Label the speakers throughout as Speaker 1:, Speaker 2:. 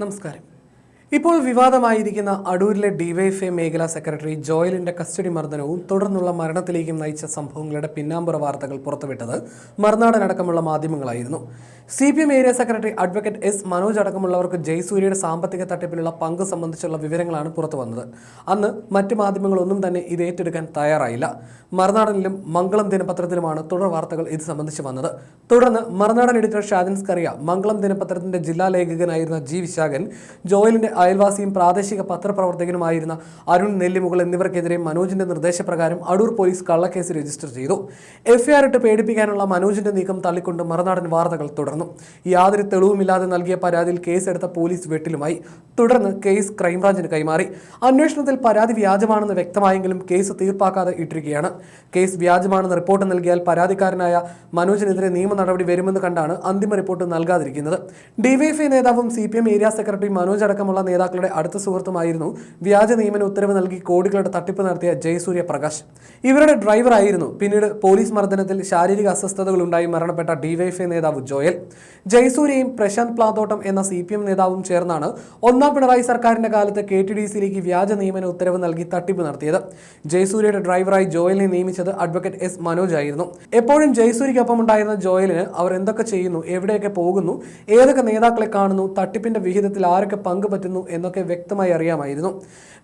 Speaker 1: നമസ്കാരം. ഇപ്പോൾ വിവാദമായിരിക്കുന്ന അടൂരിലെ ഡിവൈഎഫ്ഐ മേഖലാ സെക്രട്ടറി ജോയലിന്റെ കസ്റ്റഡി മർദ്ദനവും തുടർന്നുള്ള മരണത്തിലേക്കും നയിച്ച സംഭവങ്ങളുടെ പിന്നാമ്പുറ വാർത്തകൾ പുറത്തുവിട്ടത് മറുനാടനടക്കമുള്ള മാധ്യമങ്ങളായിരുന്നു. C P M area secretary advocate S Manoj അടക്കമുള്ളവർക്ക് ജയസൂര്യയുടെ സാമ്പത്തിക തട്ടിപ്പിലുള്ള പങ്ക് സംബന്ധിച്ചുള്ള വിവരങ്ങളാണ് പുറത്തു വന്നത് അന്ന് മറ്റ് മാധ്യമങ്ങളൊന്നും തന്നെ ഇത് ഏറ്റെടുക്കാൻ തയ്യാറായില്ല. മറുനാടനിലും മംഗളം ദിനപത്രത്തിലുമാണ് തുടർ വാർത്തകൾ ഇത് സംബന്ധിച്ച് വന്നത്. തുടർന്ന് മറുനാടൻ എഡിറ്റർ ഷാജൻസ് കറിയ മംഗളം ദിനപത്രത്തിന്റെ ജില്ലാ ലേഖകനായിരുന്ന ജി വിശാഖൻ ജോയലിന്റെ അയൽവാസിയും പ്രാദേശിക പത്രപ്രവർത്തകനുമായിരുന്ന അരുൺ നെല്ലിമുകൾ എന്നിവർക്കെതിരെ മനോജിന്റെ നിർദ്ദേശപ്രകാരം അടൂർ പോലീസ് കള്ളക്കേസ് രജിസ്റ്റർ ചെയ്തു. എഫ്ഐആർ ഇട്ട് പേടിപ്പിക്കാനുള്ള മനോജിന്റെ നീക്കം തള്ളിക്കൊണ്ട് മറുനാടൻ വാർത്തകൾ തുടർന്നു. യാതൊരു തെളിവുമില്ലാതെ നൽകിയ പരാതിയിൽ കേസെടുത്ത പോലീസ് വെട്ടിലുമായി. തുടർന്ന് കേസ് ക്രൈംബ്രാഞ്ചിന് കൈമാറി. അന്വേഷണത്തിൽ പരാതി വ്യാജമാണെന്ന് വ്യക്തമായെങ്കിലും കേസ് തീർപ്പാക്കാതെ ഇട്ടിരിക്കുകയാണ്. കേസ് വ്യാജമാണെന്ന് റിപ്പോർട്ട് നൽകിയാൽ പരാതിക്കാരനായ മനോജിനെതിരെ നിയമ നടപടി വരുമെന്ന് കണ്ടാണ് അന്തിമ റിപ്പോർട്ട് നൽകാതിരിക്കുന്നത്. ഡിവൈഎഫ്ഐ നേതാവും സി ഏരിയ സെക്രട്ടറി മനോജ് അടക്കമുള്ള നേതാക്കളുടെ അടുത്ത സുഹൃത്തുമായിരുന്നു. വ്യാജ നിയമന ഉത്തരവ് നൽകി കോടികളുടെ തട്ടിപ്പ് നടത്തിയ ജയസൂര്യ പ്രകാശ്. ഇവരുടെ ഡ്രൈവറായിരുന്നു പിന്നീട് പോലീസ് മർദ്ദനത്തിൽ ശാരീരിക അസ്വസ്ഥതകളുണ്ടായി മരണപ്പെട്ട ഡിവൈഎഫ്ഐ നേതാവ് ജോയൽ. ജയസൂര്യയും പ്രശാന്ത് പ്ലാത്തോട്ടം എന്ന സി പി എം നേതാവും ചേർന്നാണ് ഒന്നാം പിണറായി സർക്കാരിന്റെ കാലത്ത് കെ ടി ഡി സിയിലേക്ക് വ്യാജ നിയമന ഉത്തരവ് നൽകി തട്ടിപ്പ് നടത്തിയത്. ജയസൂര്യയുടെ ഡ്രൈവറായി ജോയലിനെ നിയമിച്ചത് അഡ്വക്കേറ്റ് എസ് മനോജ് ആയിരുന്നു. എപ്പോഴും ജയസൂര്യക്കൊപ്പം ഉണ്ടായിരുന്ന ജോയലിന് അവർ എന്തൊക്കെ ചെയ്യുന്നു എവിടെയൊക്കെ പോകുന്നു ഏതൊക്കെ നേതാക്കളെ കാണുന്നു തട്ടിപ്പിന്റെ വിഹിതത്തിൽ ആരൊക്കെ പങ്ക് പറ്റുന്നു എന്നൊക്കെ വ്യക്തമായി അറിയാമായിരുന്നു.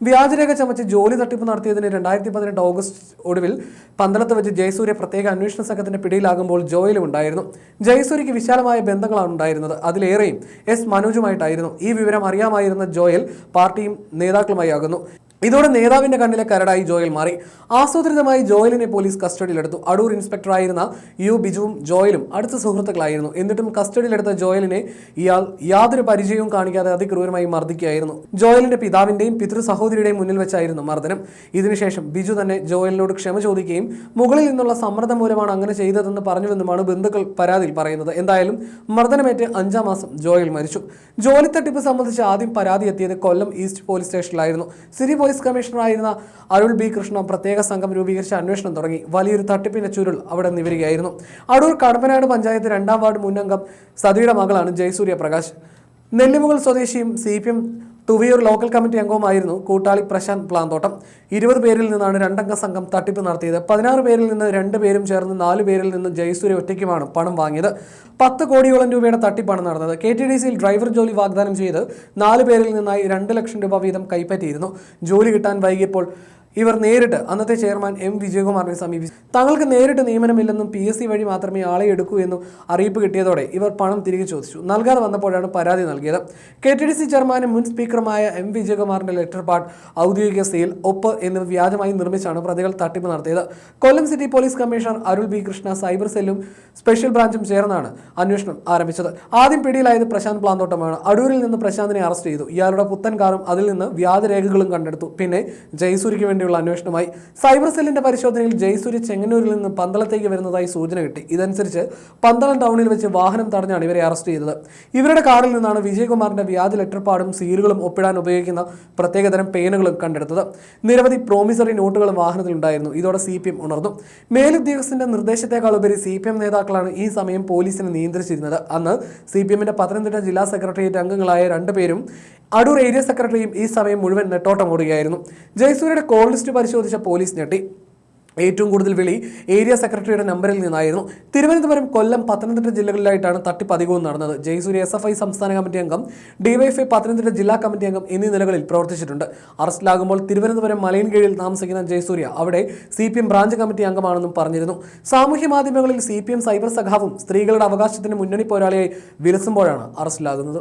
Speaker 1: വ്യാജരേഖ ചമച്ച് ജോലി തട്ടിപ്പ് നടത്തിയതിന് രണ്ടായിരത്തി പതിനെട്ട് ഓഗസ്റ്റ് ഒടുവിൽ പന്തളത്ത് വെച്ച് ജയസൂര്യ പ്രത്യേക അന്വേഷണ സംഘത്തിന്റെ പിടിയിലാകുമ്പോൾ ജോയിലും ഉണ്ടായിരുന്നു ജയസൂര്യക്ക് വിശാലമായ ബന്ധങ്ങളാണ് ഉണ്ടായിരുന്നത്. അതിലേറെയും എസ് മനോജുമായിട്ടായിരുന്നു. ഈ വിവരം അറിയാമായിരുന്ന ജോയൽ പാർട്ടിയും നേതാക്കളുമായി ആകുന്നു ഇതോടെ നേതാവിന്റെ കണ്ണിലെ കരടായി ജോയൽ മാറി. ആസൂത്രിതമായി ജോയലിനെ പോലീസ് കസ്റ്റഡിയിലെടുത്തു. അടൂർ ഇൻസ്പെക്ടറായിരുന്ന യു ബിജുവും ജോയലും അടുത്ത സുഹൃത്തുക്കളായിരുന്നു. എന്നിട്ടും കസ്റ്റഡിയിലെടുത്ത ജോയലിനെ ഇയാൾ യാതൊരു പരിചയവും കാണിക്കാതെ അതിക്രൂരമായി മർദ്ദിക്കുകയായിരുന്നു. ജോയലിന്റെ പിതാവിന്റെയും പിതൃ സഹോദരിയുടെയും മുന്നിൽ വെച്ചായിരുന്നു മർദ്ദനം. ഇതിനുശേഷം ബിജു തന്നെ ജോയലിനോട് ക്ഷമ ചോദിക്കുകയും മുകളിൽ നിന്നുള്ള സമ്മർദ്ദം മൂലമാണ് അങ്ങനെ ചെയ്തതെന്ന് പറഞ്ഞുവെന്നുമാണ് ബന്ധുക്കൾ പരാതിയിൽ പറയുന്നത്. എന്തായാലും മർദ്ദനമേറ്റ് അഞ്ചാം മാസം ജോയൽ മരിച്ചു. ജോലി തട്ടിപ്പ് സംബന്ധിച്ച് ആദ്യം പരാതി എത്തിയത് കൊല്ലം ഈസ്റ്റ് പോലീസ് സ്റ്റേഷനിലായിരുന്നു. സിറ്റി പോലീസ് കമ്മീഷണറായിരുന്ന അരുൾ ബി കൃഷ്ണ പ്രത്യേക സംഘം രൂപീകരിച്ച് അന്വേഷണം തുടങ്ങി. വലിയൊരു തട്ടിപ്പിന്റെ ചുരുൾ അവിടെ നിവരുകയായിരുന്നു. അടൂർ കടമ്പനാട് പഞ്ചായത്ത് രണ്ടാം വാർഡ് മുന്നംഗം സതിയുടെ മകളാണ് ജയസൂര്യ പ്രകാശ് നെല്ലിമുകൾ സ്വദേശിയും C P M Thuviyoor local committee അംഗവുമായിരുന്നു കൂട്ടാളി പ്രശാന്ത് പ്ലാന്തോട്ടം. ഇരുപത് പേരിൽ നിന്നാണ് രണ്ടംഗ സംഘം തട്ടിപ്പ് നടത്തിയത്. പതിനാറ് പേരിൽ നിന്ന് രണ്ട് പേരും ചേർന്ന് നാല് പേരിൽ നിന്ന് ജയസൂര്യ ഒറ്റയ്ക്കുമാണ് പണം വാങ്ങിയത്. പത്ത് കോടിയോളം രൂപയുടെ തട്ടിപ്പാണ് നടന്നത്. കെ ടി ഡി സിയിൽ ഡ്രൈവർ ജോലി വാഗ്ദാനം ചെയ്ത് നാല് പേരിൽ നിന്നായി രണ്ട് ലക്ഷം രൂപ വീതം കൈപ്പറ്റിയിരുന്നു. ജോലി കിട്ടാൻ വൈകിയപ്പോൾ ഇവർ നേരിട്ട് അന്നത്തെ ചെയർമാൻ എം വിജയകുമാറിനെ സമീപിച്ചു. തങ്ങൾക്ക് നേരിട്ട് നിയമനമില്ലെന്നും പി എസ് സി വഴി മാത്രമേ ആളെ എടുക്കൂ എന്നും അറിയിപ്പ് കിട്ടിയതോടെ ഇവർ പണം തിരികെ ചോദിച്ചു. നൽകാതെ വന്നപ്പോഴാണ് പരാതി നൽകിയത്. കെ ടി ഡി സി ചെയർമാനും മുൻ സ്പീക്കറുമായ എം വിജയകുമാറിന്റെ ലെറ്റർ പാർട്ട് ഔദ്യോഗിക സെയിൽ ഒപ്പ് എന്നിവ വ്യാജമായി നിർമ്മിച്ചാണ് പ്രതികൾ തട്ടിപ്പ് നടത്തിയത്. Kollam city police commissioner Arul B Krishna cyber സെല്ലും സ്പെഷ്യൽ ബ്രാഞ്ചും ചേർന്നാണ് അന്വേഷണം ആരംഭിച്ചത്. ആദ്യം പിടിയിലായത് പ്രശാന്ത് പ്ലാന്തോട്ടമാണ്. അടൂരിൽ നിന്ന് പ്രശാന്തിനെ അറസ്റ്റ് ചെയ്തു. ഇയാളുടെ പുത്തൻ കാറും അതിൽ നിന്ന് വ്യാജരേഖകളും കണ്ടെടുത്തു. പിന്നെ ജയസൂര്യയ്ക്ക് വേണ്ടിയുള്ള അന്വേഷണമായി സൈബർ സെല്ലിന്റെ പരിശോധനയിൽ ജയസൂര്യ ചെങ്ങന്നൂരിൽ നിന്ന് പന്തളത്തേക്ക് വരുന്നതായി സൂചന കിട്ടി. ഇതനുസരിച്ച് പന്തളം ടൗണിൽ വെച്ച് വാഹനം തടഞ്ഞാണ് ഇവരെ അറസ്റ്റ് ചെയ്തത്. ഇവരുടെ കാറിൽ നിന്നാണ് വിജയകുമാറിന്റെ വ്യാജ ലെറ്റർപാടും സീലുകളും ഒപ്പിടാൻ ഉപയോഗിക്കുന്ന പ്രത്യേകതരം പേനുകളും കണ്ടെടുത്തത്. നിരവധി പ്രോമിസറി നോട്ടുകളും വാഹനത്തിലുണ്ടായിരുന്നു. ഇതോടെ സി പി എം ഉണർന്നു. മേലുദ്യോഗസ്ഥന്റെ നിർദ്ദേശത്തെക്കാൾ ഉപരി സി പി എം നേതാക്കളാണ് ഈ സമയം പോലീസിനെ നിയന്ത്രിച്ചിരുന്നത്. അന്ന് സി പി എമ്മിന്റെ പത്തനംതിട്ട ജില്ലാ സെക്രട്ടേറിയറ്റ് അംഗങ്ങളായ രണ്ടുപേരും അടൂർ ഏരിയ സെക്രട്ടറിയും ഈ സമയം മുഴുവൻ നെട്ടോട്ടം ഓടുകയായിരുന്നു. ജയസൂര്യയുടെ കോൾ ലിസ്റ്റ് പരിശോധിച്ച പോലീസ് ഞെട്ടി. ഏറ്റവും കൂടുതൽ വിളി ഏരിയ സെക്രട്ടറിയുടെ നമ്പറിൽ നിന്നായിരുന്നു. തിരുവനന്തപുരം കൊല്ലം പത്തനംതിട്ട ജില്ലകളിലായിട്ടാണ് തട്ടിപ്പ് അധികവും നടന്നത്. ജയസൂര്യ എസ് എഫ് ഐ സംസ്ഥാന കമ്മിറ്റി അംഗം ഡിവൈഎഫ്ഐ പത്തനംതിട്ട ജില്ലാ കമ്മിറ്റി അംഗം എന്നീ നിലകളിൽ പ്രവർത്തിച്ചിട്ടുണ്ട്. അറസ്റ്റിലാകുമ്പോൾ തിരുവനന്തപുരം മലയൻകീഴിൽ താമസിക്കുന്ന ജയസൂര്യ അവിടെ C P M branch committee അംഗമാണെന്നും പറഞ്ഞിരുന്നു. സാമൂഹ്യ മാധ്യമങ്ങളിൽ സി പി എം സൈബർ സഖാവും സ്ത്രീകളുടെ അവകാശത്തിന് മുന്നണി പോരാളിയായി വിലസുമ്പോഴാണ് അറസ്റ്റിലാകുന്നത്.